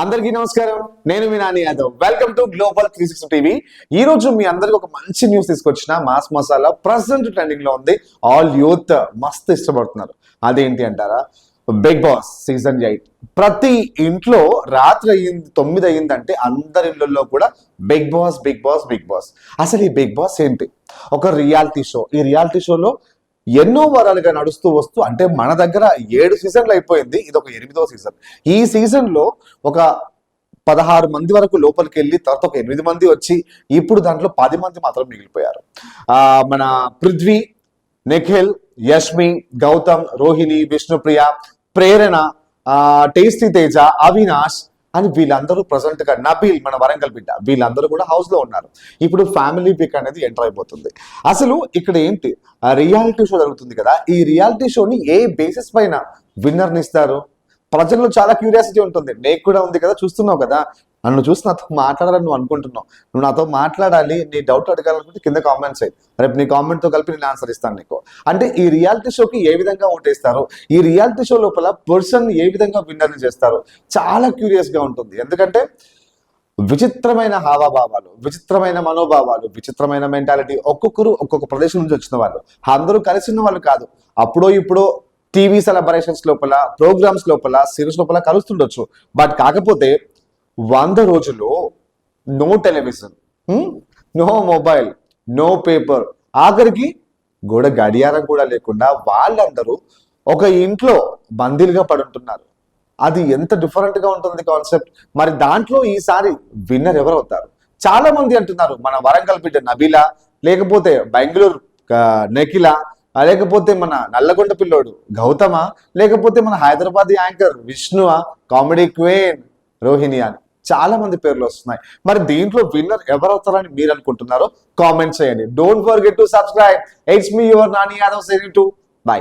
అందరికీ నమస్కారం. నేను మీ Nani Yadav. Welcome to Global three six TV ఈ రోజు మీ అందరికి ఒక మంచి న్యూస్ తీసుకొచ్చిన మాస్ మసాలా ప్రజెంట్ ట్రెండింగ్లో ఉంది. ఆల్ యూత్ మస్తు ఇష్టపడుతున్నారు. అదేంటి అంటారా? బిగ్ బాస్ సీజన్ ఎయిట్ ప్రతి ఇంట్లో రాత్రి అయ్యింది తొమ్మిది అయ్యిందంటే అందరి ఇళ్ళల్లో కూడా Bigg Boss Bigg Boss Bigg Boss అసలు ఈ బిగ్ బాస్ ఏంటి? ఒక రియాలిటీ షో ఈ రియాలిటీ షోలో ఎన్నో వారాలుగా నడుస్తూ వస్తూ అంటే మన దగ్గర ఏడు సీజన్లు అయిపోయింది ఇది ఒక ఎనిమిదో సీజన్. ఈ సీజన్లో ఒక పదహారు మంది వరకు లోపలికి వెళ్ళి తర్వాత ఒక ఎనిమిది మంది వచ్చి ఇప్పుడు దాంట్లో పది మంది మాత్రం మిగిలిపోయారు. మన పృథ్వీ నిఖిల్ యష్మి గౌతమ్ రోహిణి విష్ణుప్రియ ప్రేరణ టేస్టీ తేజ అవినాష్ అని వీళ్ళందరూ ప్రజెంట్గా నబీల్ మన వరంగల్ బిడ్డ వీళ్ళందరూ కూడా హౌస్లో ఉన్నారు. ఇప్పుడు ఫ్యామిలీ పిక్ అనేది ఎంటర్ అయిపోతుంది. అసలు ఇక్కడ ఏంటి? రియాలిటీ షో జరుగుతుంది కదా. ఈ రియాలిటీ షోని ఏ బేసిస్ పైన విన్నర్ని ఇస్తారు? ప్రజల్లో చాలా క్యూరియాసిటీ ఉంటుంది. నీకు కూడా ఉంది కదా చూస్తున్నావు కదా. నన్ను చూసి నాతో మాట్లాడాలని నువ్వు అనుకుంటున్నావు. నువ్వు నాతో మాట్లాడాలి నీ డౌట్ అడగాలనుకుంటే కింద కామెంట్స్ అయ్యి రేపు నీ కామెంట్తో కలిపి నేను ఆన్సర్ ఇస్తాను నీకు. అంటే ఈ రియాలిటీ షోకి ఏ విధంగా ఓటేస్తారు? ఈ రియాలిటీ షో లోపల పర్సన్ ఏ విధంగా విన్నర్ని చేస్తారు? చాలా క్యూరియస్గా ఉంటుంది. ఎందుకంటే విచిత్రమైన హావభావాలు విచిత్రమైన మనోభావాలు విచిత్రమైన మెంటాలిటీ ఒక్కొక్కరు ఒక్కొక్క ప్రదేశం నుంచి వచ్చిన వాళ్ళు. అందరూ కలిసిన వాళ్ళు కాదు. అప్పుడో ఇప్పుడో టీవీ సెలబ్రేషన్స్ లోపల ప్రోగ్రామ్స్ లోపల సిరీస్ లోపల కలుస్తుండొచ్చు. బట్ కాకపోతే వంద రోజుల్లో no television no mobile no paper. ఆఖరికి గోడ గడియారం కూడా లేకుండా వాళ్ళందరూ ఒక ఇంట్లో బందీలుగా పడుంటున్నారు అది ఎంత డిఫరెంట్గా ఉంటుంది కాన్సెప్ట్ మరి దాంట్లో ఈసారి విన్నర్ ఎవరు అవుతారు చాలా మంది అంటున్నారు మన వరంగల్ బిడ్డ నబీలా లేకపోతే బెంగళూరు నకిల లేకపోతే మన నల్లగొండ పిల్లోడు గౌతమ లేకపోతే మన హైదరాబాద్ యాంకర్ విష్ణువ కామెడీ క్వీన్ రోహిణి అని. చాలా మంది పేర్లు వస్తున్నాయి. మరి దీంట్లో విన్నర్ ఎవరవుతారని మీరు అనుకుంటున్నారో కామెంట్ చేయండి. Don't forget to subscribe it's me your Nani Yadav సెరీ to buy